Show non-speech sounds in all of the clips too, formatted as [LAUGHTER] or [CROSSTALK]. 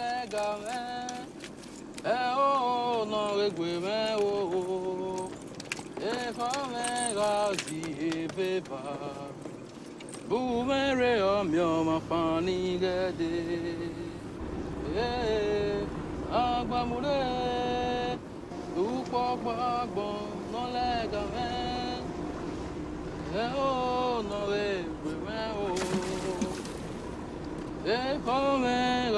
lẹ́gàmẹ́ ẹ ó nà wégbè mẹ́ o ẹ̀fọ́ mẹ́ra sí ebébà bùmẹ́rẹ́ ọ̀mí ọmọ pan ní gẹ́dẹ́ agbamúlẹ̀ dùpọ̀ gbọ́gbọ́n nà lẹ́gàmẹ́ ẹ ó nà wégbè mẹ́ o. Hey, come and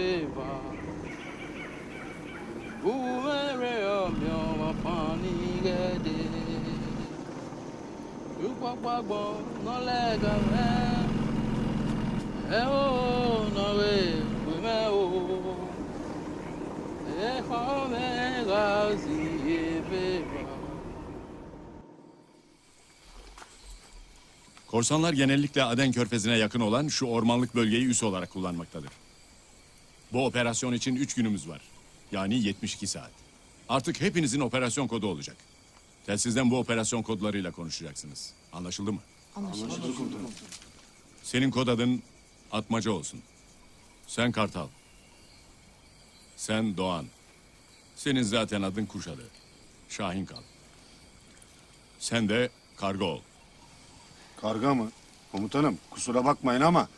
me o e fa me ga si e pe pa Bumere ọmọ ọmọ fani gẹdẹ. Rúpọ̀pọ̀gbọ̀ nọ́lẹ́gà mẹ́. Ẹ ó nọ̀wé pè mẹ́ o. Ẹ kọ́ mẹ́ga sí ebe bá. Korsanlar genellikle Aden Körfezi'ne yakın olan şu ormanlık bölgeyi üs olarak kullanmaktadır. Bu operasyon için üç günümüz var. Yani 72 saat. Artık hepinizin operasyon kodu olacak. Telsizden bu operasyon kodlarıyla konuşacaksınız. Anlaşıldı mı? Anlaşıldı. Senin kod adın Atmaca olsun. Sen Kartal. Sen Doğan. Senin zaten adın Kuşadı. Şahin kal. Sen de Karga ol. Karga mı? Komutanım kusura bakmayın ama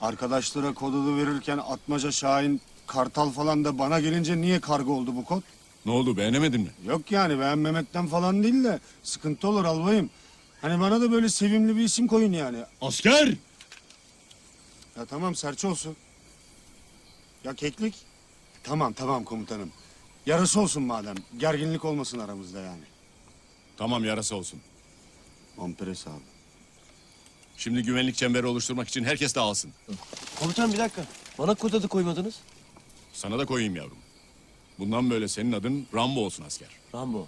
arkadaşlara kodu verirken Atmaca Şahin Kartal falan da bana gelince niye karga oldu bu kod? Ne oldu beğenemedin mi? Yok yani beğenmemekten falan değil de sıkıntı olur albayım. Hani bana da böyle sevimli bir isim koyun yani. Asker! Ya tamam serçe olsun. Ya keklik? Tamam tamam komutanım. Yarısı olsun madem. Gerginlik olmasın aramızda yani. Tamam yarası olsun. Ampres abi. Şimdi güvenlik çemberi oluşturmak için herkes dağılsın. Komutan bir dakika. Bana kod adı koymadınız. Sana da koyayım yavrum. Bundan böyle senin adın Rambo olsun asker. Rambo.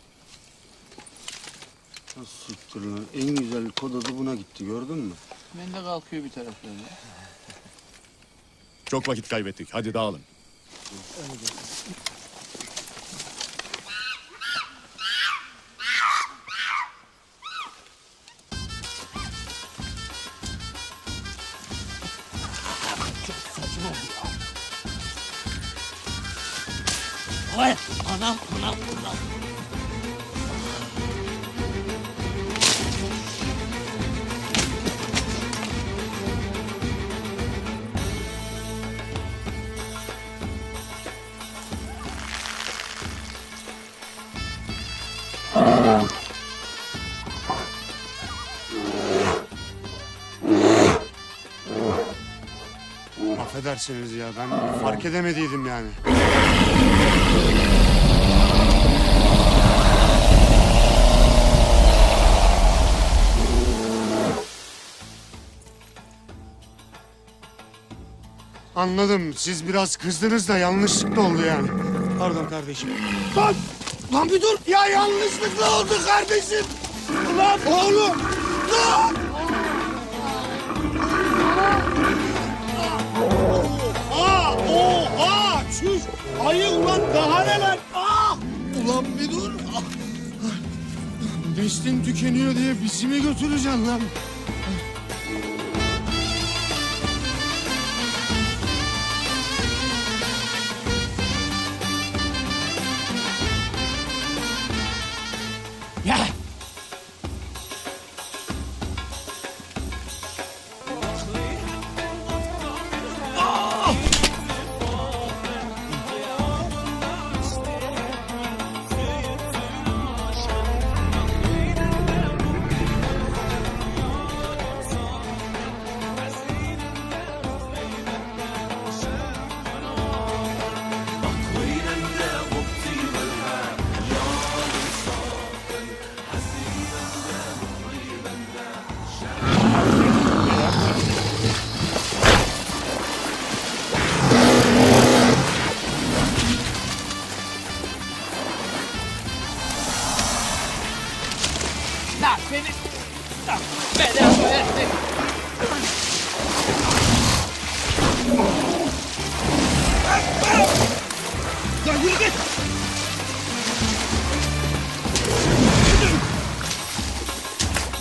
Nasıl siktir lan? En güzel kod adı buna gitti gördün mü? Ben de kalkıyor bir taraflarına. Çok vakit kaybettik. Hadi dağılın. Ay anam anam burada. Affedersiniz ya ben fark edemediydim yani. Anladım. Siz biraz kızdınız da yanlışlıkla oldu yani. Pardon kardeşim. Lan! Lan bir dur! Ya yanlışlıkla oldu kardeşim! Lan oğlum! Lan! Oha! Oha! Çüş! Ayı ulan daha neler? Ah! Ulan bir dur! Ah! Neslin tükeniyor diye bizi mi götüreceksin lan?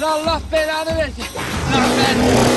Allah belanı versin. La ben.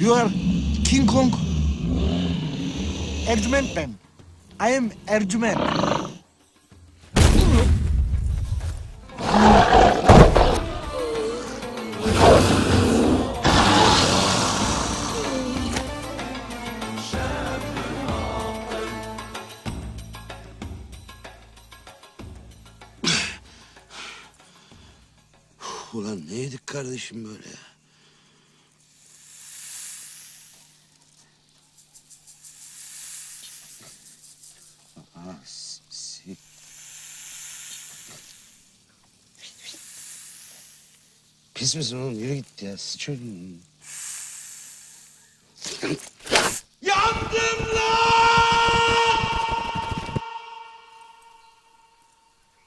You are King Kong. Ercüment ben. I am Ercüment. Ulan ne kardeşim böyle ya? Pis misin oğlum? Yürü git ya. Sıçıyordun.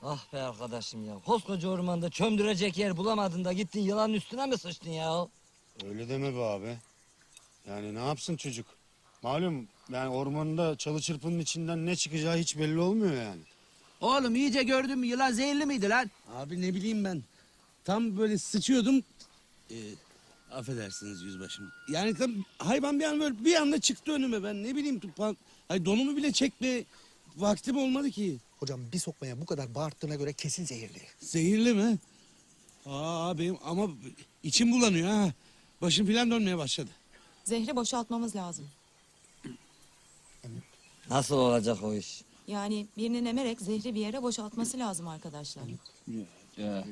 Ah be arkadaşım ya. Koskoca ormanda çömdürecek yer bulamadın da gittin yılanın üstüne mi sıçtın ya? Öyle deme be abi. Yani ne yapsın çocuk? Malum yani ormanda çalı çırpının içinden ne çıkacağı hiç belli olmuyor yani. Oğlum iyice gördün mü yılan zehirli miydi lan? Abi ne bileyim ben. Tam böyle sıçıyordum. Ee, affedersiniz yüzbaşım. Yani tam hayvan bir an böyle bir anda çıktı önüme ben. Ne bileyim tupan. Ay donumu bile çekme vaktim olmadı ki. Hocam bir sokmaya bu kadar bağırttığına göre kesin zehirli. Zehirli mi? Aa benim ama içim bulanıyor ha. Başım filan dönmeye başladı. Zehri boşaltmamız lazım. Nasıl olacak o iş? Yani birinin emerek zehri bir yere boşaltması lazım arkadaşlar. Ee,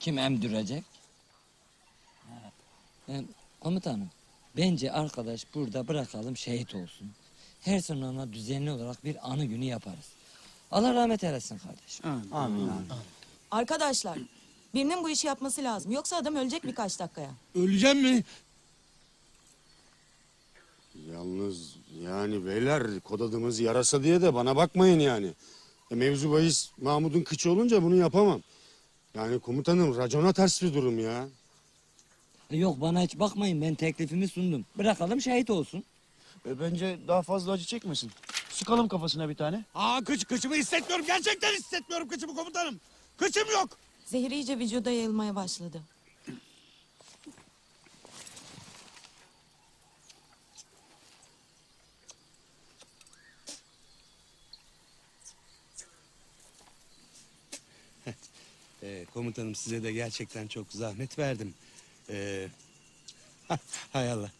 kim emdürecek? Ee, komutanım, bence arkadaş burada bırakalım şehit olsun. Her sene ona düzenli olarak bir anı günü yaparız. Allah rahmet eylesin kardeşim. Arkadaşlar birinin bu işi yapması lazım. Yoksa adam ölecek birkaç dakikaya. Öleceğim mi? Yalnız yani beyler kod adımız yarasa diye de bana bakmayın yani. E, mevzu bahis Mahmud'un kıçı olunca bunu yapamam. Yani komutanım racona ters bir durum ya. Yok bana hiç bakmayın ben teklifimi sundum. Bırakalım şehit olsun. E, bence daha fazla acı çekmesin. Sıkalım kafasına bir tane. Aa kıç, kıçımı hissetmiyorum. Gerçekten hissetmiyorum kıçımı komutanım. Kıçım yok. Zehir iyice vücuda yayılmaya başladı. Ee, komutanım size de gerçekten çok zahmet verdim. Ee, [LAUGHS] hay Allah.